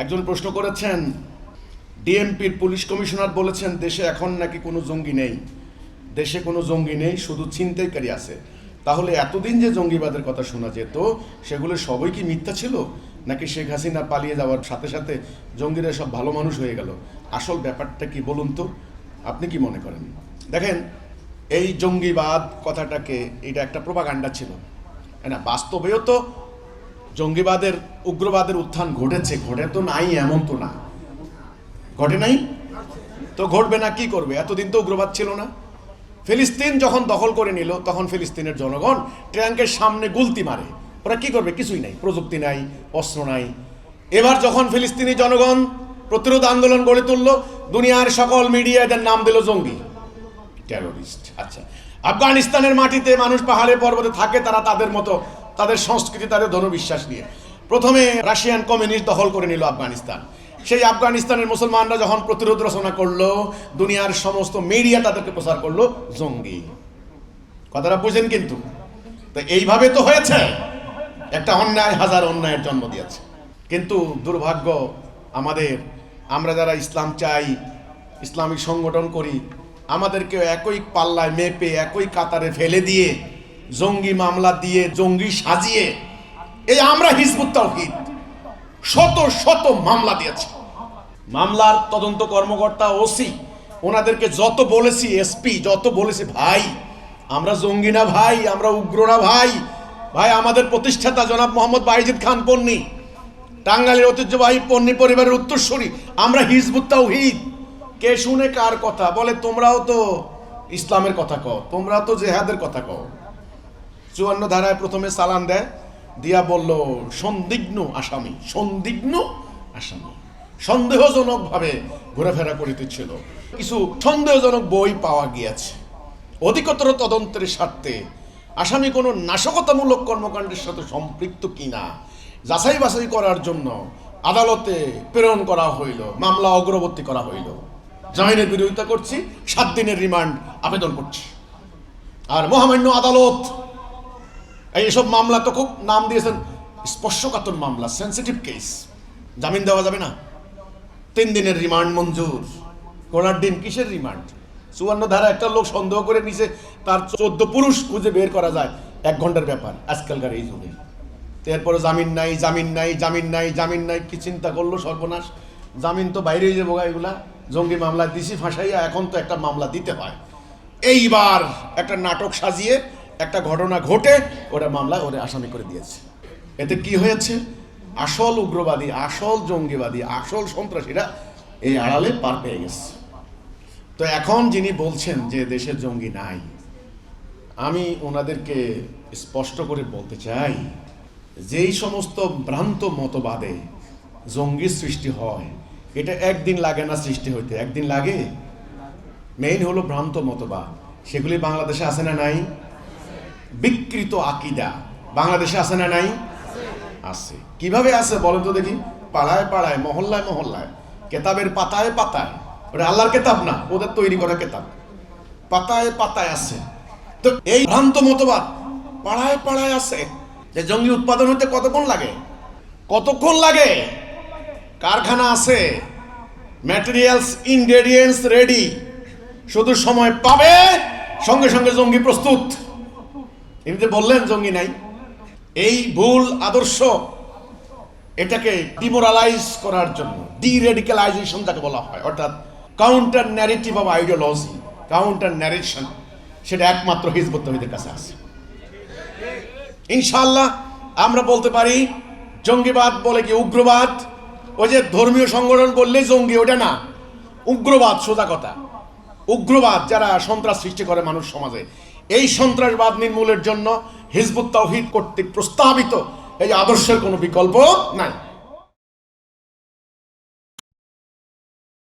একজন প্রশ্ন করেছেন, ডিএমপির পুলিশ কমিশনার বলেছেন দেশে এখন নাকি কোনো জঙ্গি নেই। দেশে কোনো জঙ্গি নেই, শুধু ছিনতাইকারী আছে। তাহলে এতদিন যে জঙ্গিবাদের কথা শোনা যেত, সেগুলো সবই কি মিথ্যা ছিল? নাকি শেখ হাসিনা পালিয়ে যাওয়ার সাথে সাথে জঙ্গিরা সব ভালো মানুষ হয়ে গেল? আসল ব্যাপারটা কি বলুন তো? আপনি কি মনে করেন? দেখেন, এই জঙ্গিবাদ কথাটাকে, এটা একটা প্রপাগান্ডা ছিল। না, বাস্তবেও তো জঙ্গিবাদের, উগ্রবাদের উত্থান ঘটেছে, ঘটে তো নাই, এমন তো না। ঘটে নাই? তো ঘটবে না, কি করবে? এতদিন তো উগ্রবাদ ছিল না। ফিলিস্তিন যখন দখল করে নিল, তখন ফিলিস্তিনের জনগণ ট্যাঙ্কের সামনে গুলতি মারে। ওরা কি করবে? কিছুই নাই। প্রযুক্তি নাই, অস্ত্র নাই। এবার যখন ফিলিস্তিনি জনগণ প্রতিরোধ আন্দোলন গড়ে তুলল, দুনিয়ার সকল মিডিয়া এদের নাম দিল জঙ্গি। টেরোরিস্ট আচ্ছা। আফগানিস্তানের মাটিতে মানুষ পাহাড়ে পর্বতে থাকে, তারা তাদের মতো তাদের সংস্কৃতি, তাদের ধর্মবিশ্বাস নিয়ে। প্রথমে রাশিয়ান কমিউনিস্ট দখল করে নিল আফগানিস্তান। সেই আফগানিস্তানের মুসলমানরা যখন প্রতিরোধ রচনা করল, দুনিয়ার সমস্ত মিডিয়া তাদেরকে প্রচার করল, জঙ্গি। কথাটা বুঝেন কিন্তু। তো এইভাবে তো হয়েছে। একটা অন্যায়, হাজার অন্যায়ের জন্ম দিয়েছে। কিন্তু দুর্ভাগ্য আমাদের, আমরা যারা ইসলাম চাই, ইসলামিক সংগঠন করি আমাদেরকে একই পাল্লায় মেপে, একই কাতারে ফেলে দিয়ে জঙ্গি মামলা দিয়ে, জঙ্গি সাজিয়ে, এই আমরা হিজবুত তাওহীদ, শত শত মামলা দিয়েছে। মামলার তদন্ত কর্মকর্তা ওসি, ওনাদেরকে যত বলেছি, এসপি, যত বলেছি, ভাই, আমরা জঙ্গি না ভাই, আমরা উগ্র না ভাই ভাই, আমাদের প্রতিষ্ঠাতা জনাব মোহাম্মদ বাইজিদ খান পন্নী, টাঙ্গাইলের ঐতিহ্যবাহী পন্নী পরিবারের উত্তরসূরি, আমরা হিজবুত তাওহীদ। কে শুনে কার কথা? বলে, তোমরাও তো ইসলামের কথা কও তোমরাও তো জেহাদের কথা কও। চুয়ান্ন ধারায় প্রথমে সালান দেয়, দিয়া বলল, সন্দিগ্ন আসামি সন্দিগ্ন আসামি। সন্দেহজনকভাবে ঘোরাফেরা করিতেছিল। কিছু সন্দেহজনক বই পাওয়া গিয়াছে। অধিকতর তদন্তের স্বার্থে আসামি কোনো নাশকতামূলক কর্মকাণ্ডের সাথে সম্পৃক্ত কিনা, যাচাই বাছাই করার জন্য আদালতে প্রেরণ করা হইল, মামলা অগ্রবর্তী করা হইল। জামিনের বিরোধিতা করছি, সাত দিনের রিমান্ড আবেদন করছি। আর মহামান্য আদালত এই এসব মামলা তো খুব নাম দিয়েছেন, স্পর্শকাতর মামলা সেন্সিটিভ কেস জামিন দেওয়া যাবে না। তিন দিনের রিমান্ড মঞ্জুর। কোনার দিন কিসের রিমান্ড চুয়ান্ন ধারা একটা লোক সন্দেহ করে নিছে, তার চোদ্দ পুরুষ খুঁজে বের করা যায়। এক ঘণ্টার ব্যাপার আজকালকার এই যুগে। এরপরে জামিন নাই জামিন নাই জামিন নাই জামিন নাই, কি চিন্তা করল সর্বনাশ? জামিন তো বাইরেই যাব এগুলা। জঙ্গি মামলা দিছি ফাঁসাইয়া, এখন তো একটা মামলা দিতে হয়। এইবার একটা নাটক সাজিয়ে একটা ঘটনা ঘটে ওরা মামলা ওরা আসামি করে দিয়েছে। এতে কি হয়েছে? আসল উগ্রবাদী, আসল জঙ্গিবাদী, আসল সন্ত্রাসীরা এই আড়ালে পার পেয়ে গেছে। তো এখন যিনি বলছেন যে দেশের জঙ্গি নাই, আমি ওনাদেরকে স্পষ্ট করে বলতে চাই, যেই সমস্ত ভ্রান্ত মতবাদে জঙ্গি সৃষ্টি হয়, এটা একদিন লাগে না সৃষ্টি হইতে। একদিন লাগে? মেইন হলো ভ্রান্ত মতবাদ। সেগুলি বাংলাদেশে আছে না নাই? বিকৃত আকিদা। বাংলাদেশে আছে না নাই? আছে। কীভাবে আছে বলেন তো দেখি। পাড়ায় পাড়ায়, মহল্লায় মহল্লায়, কেতাবের পাতায় পাতায়। ওটা আল্লাহর কেতাব না, ওদের তৈরি করা কেতাব। পাতায় পাতায় আছে। তো এই ভ্রান্ত মতবাদ পাড়ায় পাড়ায় আছে। যে জঙ্গি উৎপাদন হতে কতক্ষণ লাগে? কতক্ষণ লাগে? কারখানা আছে। ম্যাটেরিয়ালস ইনগ্রেডিয়েন্টস রেডি শুধু সময় পাবে, সঙ্গে সঙ্গে জঙ্গি প্রস্তুত। এমনিতে বললেন জঙ্গি নাই। এই ভুল আদর্শ এটাকে ডিমোরালাইজ করার জন্য ডিরেডিক্যালাইজেশন যাকে বলা হয়, অর্থাৎ counter narrative of ideology counter narration সেটা একমাত্র হিজবুত তহিদের কাছে আছে। ইনশাআল্লাহ আমরা বলতে পারি, জঙ্গিবাদ বলে কি উগ্রবাদ? ওই যে ধর্মীয় সংগঠন বললেই জঙ্গি ওটা না। উগ্রবাদ সোজা কথা। উগ্রবাদ যারা সন্ত্রাস সৃষ্টি করে মানুষ সমাজে এই সন্ত্রাসবাদ নির্মূলের জন্য হিজবুত তাওহিদ কর্তৃক প্রস্তাবিত এই আদর্শের কোনো বিকল্প নাই।